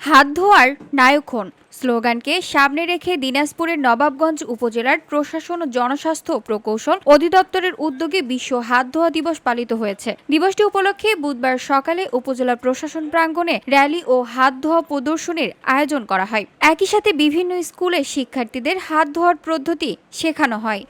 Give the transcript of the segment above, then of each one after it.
হাত ধোয়ার নায়ক হন। স্লোগানকে সামনে রেখে দিনাজপুরের নবাবগঞ্জ উপজেলার প্রশাসন ও জনস্বাস্থ্য প্রকৌশল অধিদপ্তরের উদ্যোগে বিশ্ব হাত ধোয়া দিবস পালিত হয়েছে। দিবসটি উপলক্ষে বুধবার সকালে উপজেলা প্রশাসন প্রাঙ্গণে র্যালি ও হাত ধোয়া প্রদর্শনীর আয়োজন করা হয়। একই সাথে বিভিন্ন স্কুলে শিক্ষার্থীদের হাত ধোয়ার পদ্ধতি শেখানো হয়।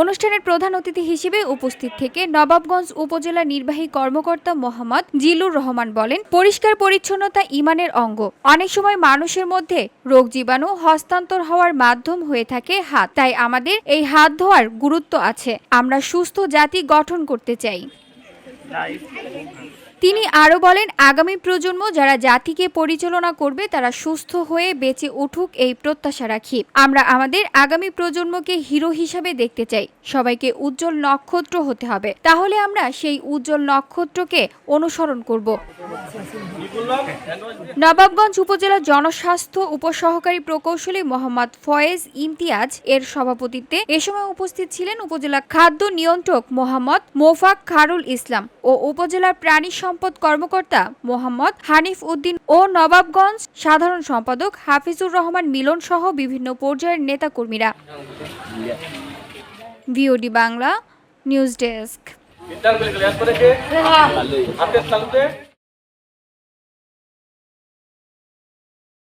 অনুষ্ঠানের প্রধান অতিথি হিসেবে উপস্থিত থেকে নবাবগঞ্জ উপজেলা নির্বাহী কর্মকর্তা মোহাম্মদ জিলুর রহমান বলেন, পরিষ্কার পরিচ্ছন্নতা ইমানের অঙ্গ। অনেক সময় মানুষের মধ্যে রোগ জীবাণু হস্তান্তর হওয়ার মাধ্যম হয়ে থাকে হাত। তাই আমাদের এই হাত ধোয়ার গুরুত্ব আছে। আমরা সুস্থ জাতি গঠন করতে চাই। তিনি আরও বলেন, আগামী প্রজন্ম যারা জাতিকে পরিচালনা করবে, তারা সুস্থ হয়ে বেঁচে উঠুক এই প্রত্যাশা রাখি। আমরা আমাদের আগামী প্রজন্মকে হিরো হিসাবে দেখতে চাই। সবাইকে উজ্জ্বল নক্ষত্র হতে হবে। তাহলে আমরা সেই উজ্জ্বল নক্ষত্রকে অনুসরণ করব। নবাবগঞ্জ উপজেলা জনস্বাস্থ্য উপসহকারী প্রকৌশলী মোহাম্মদ ফয়েজ ইমতিয়াজ এর সভাপতিত্বে এ সময় উপস্থিত ছিলেন উপজেলা খাদ্য নিয়ন্ত্রক মোহাম্মদ মোফাক খারুল ইসলাম। ও উপজেলা প্রাণী সম্পদ কর্মকর্তা মোহাম্মদ হানিফ উদ্দিন ও নবাবগঞ্জ সাধারণ সম্পাদক হাফিজুর রহমান মিলন সহ বিভিন্ন পর্যায়ের নেতাকর্মীরা। V O D Bangla news desk.